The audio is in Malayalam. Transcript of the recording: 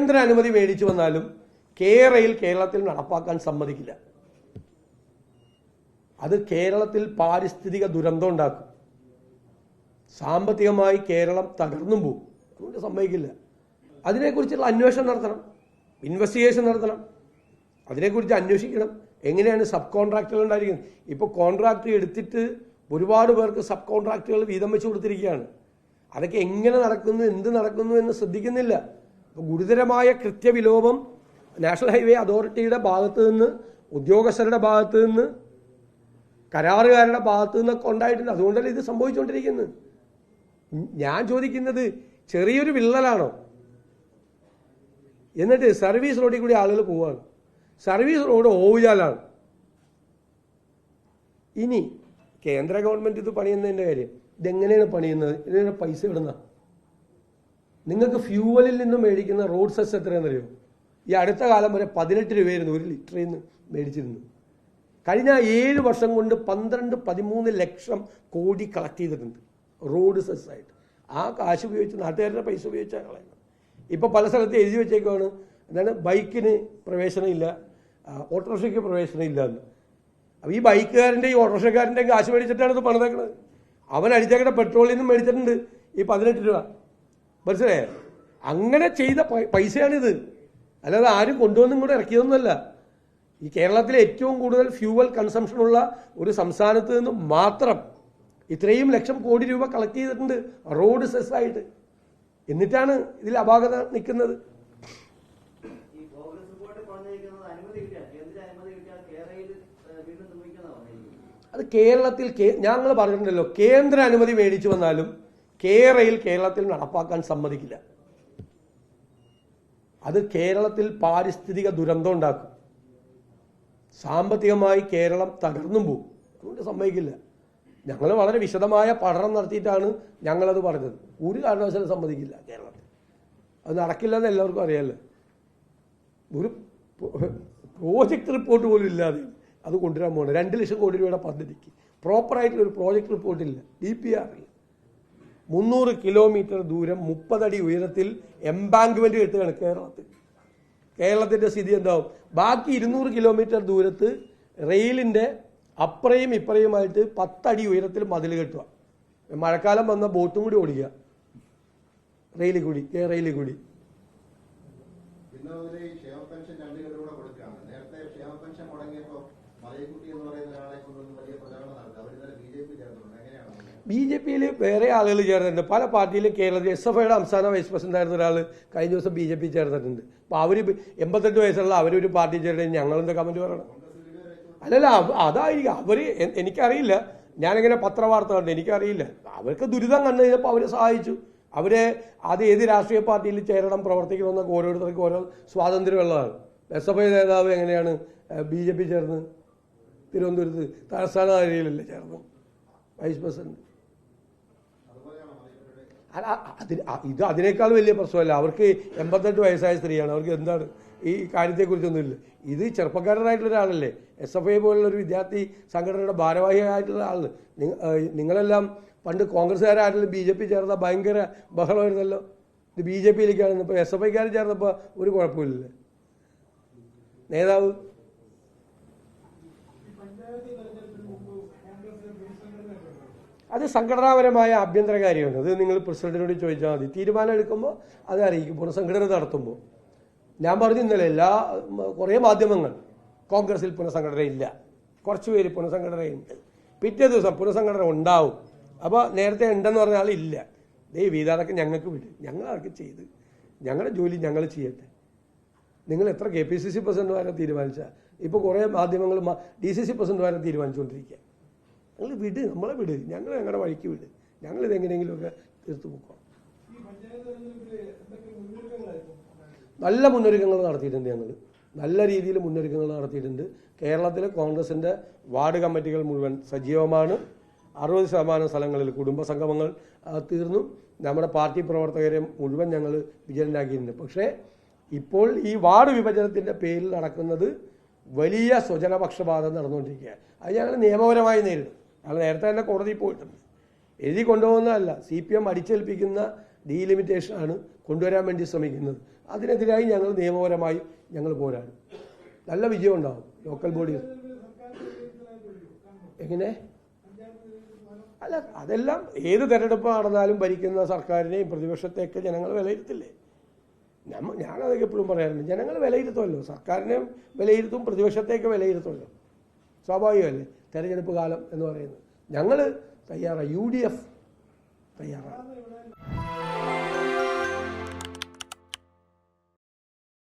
കേന്ദ്ര അനുമതി മേടിച്ചു വന്നാലും കേരയിൽ കേരളത്തിൽ നടപ്പാക്കാൻ സമ്മതിക്കില്ല. അത് കേരളത്തിൽ പാരിസ്ഥിതിക ദുരന്തം ഉണ്ടാക്കും. സാമ്പത്തികമായി കേരളം തകർന്നും പോകും. അതുകൊണ്ട് സമ്മതിക്കില്ല. അതിനെക്കുറിച്ചുള്ള അന്വേഷണം നടത്തണം. ഇൻവെസ്റ്റിഗേഷൻ നടത്തണം. അതിനെക്കുറിച്ച് അന്വേഷിക്കണം. എങ്ങനെയാണ് സബ് കോൺട്രാക്റ്റുകൾ ഉണ്ടായിരിക്കുന്നത്? ഇപ്പോൾ കോൺട്രാക്ട് എടുത്തിട്ട് ഒരുപാട് പേർക്ക് സബ് കോൺട്രാക്റ്റുകൾ വീതം വെച്ച് കൊടുത്തിരിക്കുകയാണ്. അതൊക്കെ എങ്ങനെ നടക്കുന്നു എന്ത് നടക്കുന്നു എന്ന് ശ്രദ്ധിക്കുന്നില്ല. ഗുരുതരമായ കൃത്യവിലോപം നാഷണൽ ഹൈവേ അതോറിറ്റിയുടെ ഭാഗത്ത് നിന്ന് ഉദ്യോഗസ്ഥരുടെ ഭാഗത്ത് നിന്ന് കരാറുകാരുടെ ഭാഗത്ത് നിന്നൊക്കെ ഉണ്ടായിട്ടുണ്ട്. അതുകൊണ്ടല്ലേ ഇത് സംഭവിച്ചുകൊണ്ടിരിക്കുന്നത്. ഞാൻ ചോദിക്കുന്നത് ചെറിയൊരു വിള്ളലാണോ? എന്നിട്ട് സർവീസ് റോഡിൽ കൂടി ആളുകൾ പോവാണ്. സർവീസ് റോഡ് ഓവുചാലാണ് ഇനി കേന്ദ്ര ഗവൺമെന്റ് ഇത് പണിയുന്നതിന്റെ കാര്യം. ഇതെങ്ങനെയാണ് പണിയുന്നത്? ഇതിനെ പൈസ ഇടുന്ന നിങ്ങൾക്ക് ഫ്യൂവലിൽ നിന്ന് മേടിക്കുന്ന റോഡ് സെസ് എത്രയാണെന്നറിയോ? ഈ അടുത്ത കാലം വരെ പതിനെട്ട് രൂപയായിരുന്നു ഒരു ലിറ്ററിൽ നിന്ന് മേടിച്ചിരുന്നു കഴിഞ്ഞ ഏഴ് വർഷം കൊണ്ട് പന്ത്രണ്ട് പതിമൂന്ന് ലക്ഷം കോടി കളക്ട് ചെയ്തിട്ടുണ്ട് റോഡ് സെസ്സായിട്ട് ആ കാശ് ഉപയോഗിച്ച് നാട്ടുകാരുടെ പൈസ ഉപയോഗിച്ചാണ് കളയുന്നത്. ഇപ്പോൾ പല സ്ഥലത്ത് എഴുതി വെച്ചേക്കുവാണ് എന്താണ് ബൈക്കിന് പ്രവേശനമില്ല ഓട്ടോറിക്ഷയ്ക്ക് പ്രവേശനമില്ല എന്ന്. അപ്പോൾ ഈ ബൈക്കുകാരന്റെയും ഓട്ടോറിക്ഷക്കാരന്റെയും കാശ് മേടിച്ചിട്ടാണ് ഇത് പണിതേക്കുന്നത് അവൻ അടിച്ചേക്കുന്ന പെട്രോളിൽ നിന്നും മേടിച്ചിട്ടുണ്ട് ഈ പതിനെട്ട് രൂപ. മനസ്സിലായോ? അങ്ങനെ ചെയ്ത പൈസയാണിത്. അല്ലാതെ ആരും കൊണ്ടുവന്നും കൂടെ ഇറക്കിയതൊന്നുമല്ല. ഈ കേരളത്തിലെ ഏറ്റവും കൂടുതൽ ഫ്യൂവൽ കൺസംഷൻ ഉള്ള ഒരു സംസ്ഥാനത്ത് നിന്നും മാത്രം ഇത്രയും ലക്ഷം കോടി രൂപ കളക്ട് ചെയ്തിട്ടുണ്ട് റോഡ് സെസ്സായിട്ട് എന്നിട്ടാണ് ഇതിൽ അപാകത നിൽക്കുന്നത്. അത് കേരളത്തിൽ ഞങ്ങൾ പറഞ്ഞിട്ടുണ്ടല്ലോ കേന്ദ്ര അനുമതി മേടിച്ചു വന്നാലും കേരയിൽ കേരളത്തിൽ നടപ്പാക്കാൻ സമ്മതിക്കില്ല. അത് കേരളത്തിൽ പാരിസ്ഥിതിക ദുരന്തം ഉണ്ടാക്കും. സാമ്പത്തികമായി കേരളം തകർന്നും പോകും അതുകൊണ്ട് സമ്മതിക്കില്ല. ഞങ്ങൾ വളരെ വിശദമായ പഠനം നടത്തിയിട്ടാണ് ഞങ്ങളത് പറഞ്ഞത്. ഒരു കാരണവശാലും സമ്മതിക്കില്ല കേരളത്തിൽ. അത് നടക്കില്ല എന്ന് എല്ലാവർക്കും അറിയാമല്ലോ ഒരു പ്രോജക്റ്റ് റിപ്പോർട്ട് പോലും ഇല്ലാതെ അത് കൊണ്ടുവരാൻ പോകണം രണ്ട് ലക്ഷം കോടി രൂപയുടെ പദ്ധതിക്ക്. പ്രോപ്പറായിട്ടുള്ള ഒരു പ്രോജക്റ്റ് റിപ്പോർട്ടില്ല ഡി പി ആറില്ല മുന്നൂറ് കിലോമീറ്റർ ദൂരം മുപ്പതടി ഉയരത്തിൽ എംബാങ്ക്മെന്റ് കെട്ടുകയാണ് കേരളത്തിൽ. കേരളത്തിന്റെ സ്ഥിതി എന്താവും? ബാക്കി ഇരുന്നൂറ് കിലോമീറ്റർ ദൂരത്ത് റെയിലിന്റെ അപ്പുറയും ഇപ്പുറയുമായിട്ട് പത്തടി ഉയരത്തിൽ മതിൽ കെട്ടുക. മഴക്കാലം വന്ന ബോട്ടും കൂടി ഓടിക്കുക. റെയിലിൽ കൂടി റെയിലിൽ കൂടി. പിന്നെ നേരത്തെ മുടങ്ങിയപ്പോൾ മലയക്കുട്ടി എന്ന് പറയുന്ന ഒരാളെ കൊണ്ടുവന്ന് വലിയ പ്രചാരണം നടത്തി അവർ ബി ജെ പി എങ്ങനെയാണ് ബി ജെ പിയിൽ വേറെ ആളുകൾ ചേർന്നിട്ടുണ്ട്. പല പാർട്ടിയിലും കേരളത്തിൽ എസ് എഫ് ഐയുടെ സംസ്ഥാന വൈസ് പ്രസിഡന്റ് ആയിരുന്ന ഒരാൾ കഴിഞ്ഞ ദിവസം ബി ജെ പി ചേർന്നിട്ടുണ്ട്. അപ്പോൾ അവർ എൺപത്തെട്ട് വയസ്സുള്ള അവരൊരു പാർട്ടി ചേർന്ന് ഞങ്ങളെന്താ കമന്റ് പറയണം? അല്ലല്ല അതായിരിക്കും. അവർ എനിക്കറിയില്ല. ഞാനിങ്ങനെ പത്രവാർത്ത കണ്ടു. എനിക്കറിയില്ല. അവർക്ക് ദുരിതം കണ്ടു കഴിഞ്ഞപ്പോൾ അവരെ സഹായിച്ചു. അവരെ അത് ഏത് രാഷ്ട്രീയ പാർട്ടിയിൽ ചേരണം പ്രവർത്തിക്കണമെന്നൊക്കെ ഓരോരുത്തർക്കും ഓരോ സ്വാതന്ത്ര്യമുള്ളതാണ്. എസ് എഫ് ഐ നേതാവ് എങ്ങനെയാണ് ബി ജെ പി ചേർന്ന് തിരുവനന്തപുരത്ത് തലസ്ഥാന ചേർന്നു? വൈസ് പ്രസിഡന്റ് അല്ല, അതിന് ഇത് അതിനേക്കാൾ വലിയ പ്രശ്നമല്ല. അവർക്ക് എൺപത്തെട്ട് വയസ്സായ സ്ത്രീയാണ്. അവർക്ക് എന്താണ് ഈ കാര്യത്തെക്കുറിച്ചൊന്നുമില്ല. ഇത് ചെറുപ്പക്കാരനായിട്ടുള്ള ഒരാളല്ലേ. എസ് എഫ് ഐ പോലുള്ള ഒരു വിദ്യാർത്ഥി സംഘടനയുടെ ഭാരവാഹിയായിട്ടുള്ള ആൾ. നിങ്ങ- നിങ്ങളെല്ലാം പണ്ട് കോൺഗ്രസ്സുകാരായിട്ടുള്ള ബി ജെ പി ചേർന്ന ഭയങ്കര ബഹളമായിരുന്നല്ലോ. ഇത് ബി ജെ പിയിലേക്കാണ്. ഇപ്പോൾ എസ് എഫ് ഐക്കാർ ചേർന്നപ്പോൾ ഒരു കുഴപ്പമില്ലല്ലേ. നേതാവ് അത് സംഘടനാപരമായ ആഭ്യന്തര കാര്യമാണ് അത് നിങ്ങൾ പ്രസിഡന്റിനോട് ചോദിച്ചാൽ മതി. തീരുമാനം എടുക്കുമ്പോൾ അത് അറിയിക്കും. പുനഃസംഘടന നടത്തുമ്പോൾ. ഞാൻ പറഞ്ഞു ഇന്നലെ എല്ലാ കുറേ മാധ്യമങ്ങൾ കോൺഗ്രസിൽ പുനഃസംഘടന ഇല്ല. കുറച്ച് പേര് പുനഃസംഘടനയുണ്ട്. പിറ്റേ ദിവസം പുനഃസംഘടന ഉണ്ടാവും. അപ്പോൾ നേരത്തെ ഉണ്ടെന്ന് പറഞ്ഞ ആളില്ല ദൈ വീതാതൊക്കെ ഞങ്ങൾക്ക് വിട്. ഞങ്ങൾ അതൊക്കെ ചെയ്ത്? ഞങ്ങളുടെ ജോലി ഞങ്ങൾ ചെയ്യട്ടെ. നിങ്ങൾ എത്ര കെ പി സി സി പ്രസിഡന്റുമാരെ തീരുമാനിച്ചാൽ ഇപ്പോൾ കുറേ മാധ്യമങ്ങൾ ഡി സി സി പ്രസിഡന്റുമാരെ തീരുമാനിച്ചുകൊണ്ടിരിക്കുക. നിങ്ങൾ വിട് നമ്മളെ വിട്. ഞങ്ങൾ ഞങ്ങളുടെ വഴിക്ക് വിട്. ഞങ്ങൾ ഇതെങ്ങനെയെങ്കിലുമൊക്കെ തീർത്തു പോക്കാം നല്ല മുന്നൊരുക്കങ്ങൾ നടത്തിയിട്ടുണ്ട് ഞങ്ങൾ നല്ല രീതിയിൽ മുന്നൊരുക്കങ്ങൾ നടത്തിയിട്ടുണ്ട്. കേരളത്തിലെ കോൺഗ്രസിന്റെ വാർഡ് കമ്മിറ്റികൾ മുഴുവൻ സജീവമാണ്. അറുപത് ശതമാനം സ്ഥലങ്ങളിൽ കുടുംബ സംഗമങ്ങൾ തീർന്നു. നമ്മുടെ പാർട്ടി പ്രവർത്തകരെ മുഴുവൻ ഞങ്ങൾ വിജയനാക്കിയിട്ടുണ്ട് പക്ഷേ ഇപ്പോൾ ഈ വാർഡ് വിഭജനത്തിന്റെ പേരിൽ നടക്കുന്നത് വലിയ സ്വജനപക്ഷപാതം നടന്നുകൊണ്ടിരിക്കുകയാണ്. അത് ഞങ്ങൾ നിയമപരമായി നേരിടും. ഞങ്ങൾ നേരത്തെ തന്നെ കോടതിയിൽ പോയിട്ടുണ്ട് എഴുതി കൊണ്ടുപോകുന്നതല്ല. സി പി എം അടിച്ചേൽപ്പിക്കുന്ന ഡീലിമിറ്റേഷനാണ് കൊണ്ടുവരാൻ വേണ്ടി ശ്രമിക്കുന്നത്. അതിനെതിരായി ഞങ്ങൾ നിയമപരമായി ഞങ്ങൾ പോരാടും. നല്ല വിജയം ഉണ്ടാവും ലോക്കൽ ബോഡി എങ്ങനെ? അല്ല അതെല്ലാം ഏത് തെരഞ്ഞെടുപ്പ് നടന്നാലും ഭരിക്കുന്ന സർക്കാരിനെയും പ്രതിപക്ഷത്തെയൊക്കെ ജനങ്ങൾ വിലയിരുത്തില്ലേ? നമ്മ ഞാനതൊക്കെ എപ്പോഴും പറയാറുണ്ട്. ജനങ്ങൾ വിലയിരുത്തുമല്ലോ. സർക്കാരിനെ വിലയിരുത്തും പ്രതിപക്ഷത്തെയൊക്കെ വിലയിരുത്തുമല്ലോ. സ്വാഭാവികമല്ലേ? തെരഞ്ഞെടുപ്പ് കാലം എന്ന് പറയുന്നത്. ഞങ്ങൾ തയ്യാറാണ് യു ഡി എഫ് തയ്യാറാണ്